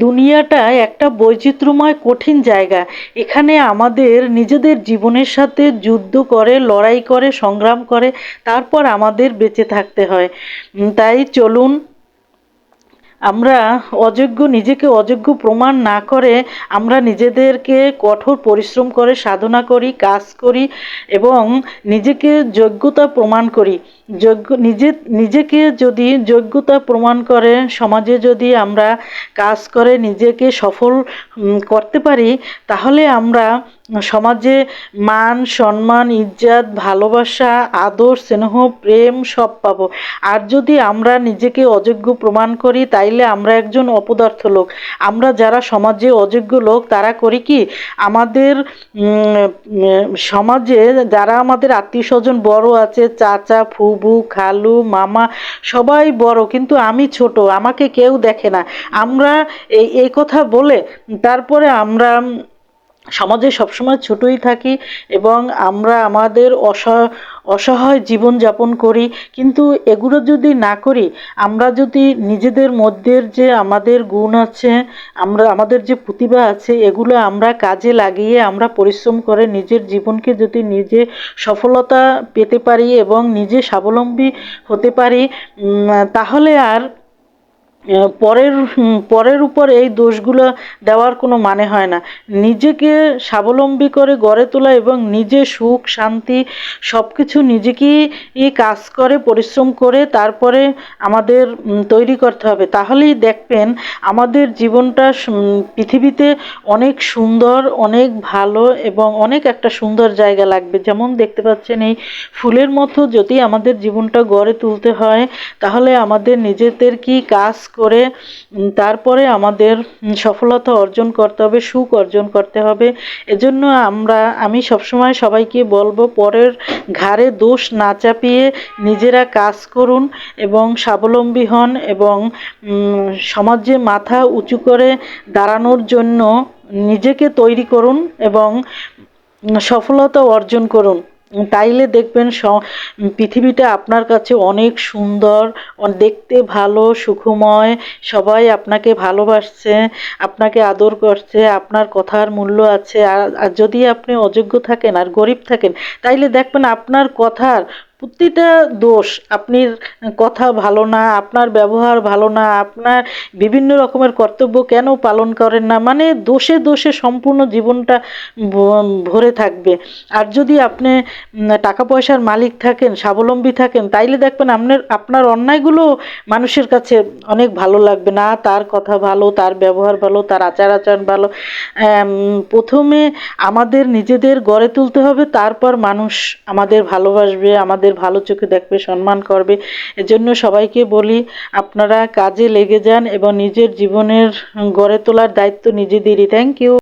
দুনিয়াটা একটা বৈচিত্র্যময় কঠিন জায়গা। এখানে আমাদের নিজেদের জীবনের সাথে যুদ্ধ করে, লড়াই করে, সংগ্রাম করে, তারপর আমাদের বেঁচে থাকতে হয়। তাই চলুন, আমরা অযোগ্য, নিজেকে অযোগ্য প্রমাণ না করে আমরা নিজেদেরকে কঠোর পরিশ্রম করে, সাধনা করি, কাজ করি এবং নিজেকে যোগ্যতা প্রমাণ করি। যোগ্য, নিজে, নিজেকে যদি যোগ্যতা প্রমাণ করে, সমাজে যদি আমরা কাজ করে নিজেকে সফল করতে পারি, তাহলে আমরা সমাজে মান, সম্মান, ইজ্জাত, ভালোবাসা, আদর, স্নেহ, প্রেম, সব পাবো। আর যদি আমরা নিজেকে অযোগ্য প্রমাণ করি, তাইলে আমরা একজন অপদার্থ লোক। আমরা যারা সমাজে অযোগ্য লোক, তারা করি কি? আমাদের সমাজে যারা আমাদের আত্মীয় স্বজন বড় আছে, চাচা, ফুবু, খালু, মামা, সবাই বড়, কিন্তু আমি ছোট, আমাকে কেউ দেখে না। আমরা এই কথা বলে, তারপরে আমরা সমাজে সবসময় ছোটই থাকি এবং আমরা আমাদের অসহ, অসহায় জীবনযাপন করি। কিন্তু এগুলো যদি না করি, আমরা যদি নিজেদের মধ্যের যে আমাদের গুণ আছে, আমরা, আমাদের যে প্রতিভা আছে, এগুলো আমরা কাজে লাগিয়ে আমরা পরিশ্রম করে নিজের জীবনকে যদি নিজে সফলতা পেতে পারি এবং নিজে স্বাবলম্বী হতে পারি তাহলে আর পরের পরের উপর এই দোষগুলো দেওয়ার কোনো মানে হয় না। নিজেকে স্বাবলম্বী করে গড়ে তোলা এবং নিজে সুখ, শান্তি সব কিছু নিজেকেই কাজ করে, পরিশ্রম করে তারপরে আমাদের তৈরি করতে হবে। তাহলেই দেখবেন আমাদের জীবনটা পৃথিবীতে অনেক সুন্দর, অনেক ভালো এবং অনেক একটা সুন্দর জায়গা লাগবে। যেমন দেখতে পাচ্ছেন এই ফুলের মতো যদি আমাদের জীবনটা গড়ে তুলতে হয়, তাহলে আমাদের নিজেদের কি কাজ করে তারপরে আমাদের সফলতা অর্জন করতে হবে, সুখ অর্জন করতে হবে। এজন্য আমরা, আমি সবসময় সবাইকে বলব, পরের ঘাড়ে দোষ না চাপিয়ে নিজেরা কাজ করুন এবং স্বাবলম্বী হন এবং সমাজে মাথা উঁচু করে দাঁড়ানোর জন্য নিজেকে তৈরি করুন এবং সফলতা অর্জন করুন। তাইলে দেখবেন পৃথিবীটা আপনার কাছে অনেক সুন্দর দেখতে ভালো, সুখময়, সবাই আপনাকে ভালোবাসছে, আপনাকে আদর করছে, আপনার কথার মূল্য আছে আর যদি আপনি অযোগ্য থাকেন আর গরিব থাকেন, তাইলে দেখবেন আপনার কথার প্রতিটা দোষ আপনি কথা ভালো না, আপনার ব্যবহার ভালো না, আপনার বিভিন্ন রকমের কর্তব্য কেন পালন করেন না? মানে দোষে দোষে সম্পূর্ণ জীবনটা ভরে থাকবে। আর যদি আপনি টাকা পয়সার মালিক থাকেন, স্বাবলম্বী থাকেন, তাইলে দেখবেন আপনার আপনার অন্যায়গুলো মানুষের কাছে অনেক ভালো লাগবে না। তার কথা ভালো, তার ব্যবহার ভালো, তার আচার আচরণ ভালো। প্রথমে আমাদের নিজেদের গড়ে তুলতে হবে, তারপর মানুষ আমাদের ভালোবাসবে আমাদের ভালো চোখে দেখবে, সম্মান করবে। এজন্য সবাইকে বলি, আপনারা কাজে লেগে যান এবং নিজের জীবনের গড়ে তোলার দায়িত্ব নিজেদেরই। Thank you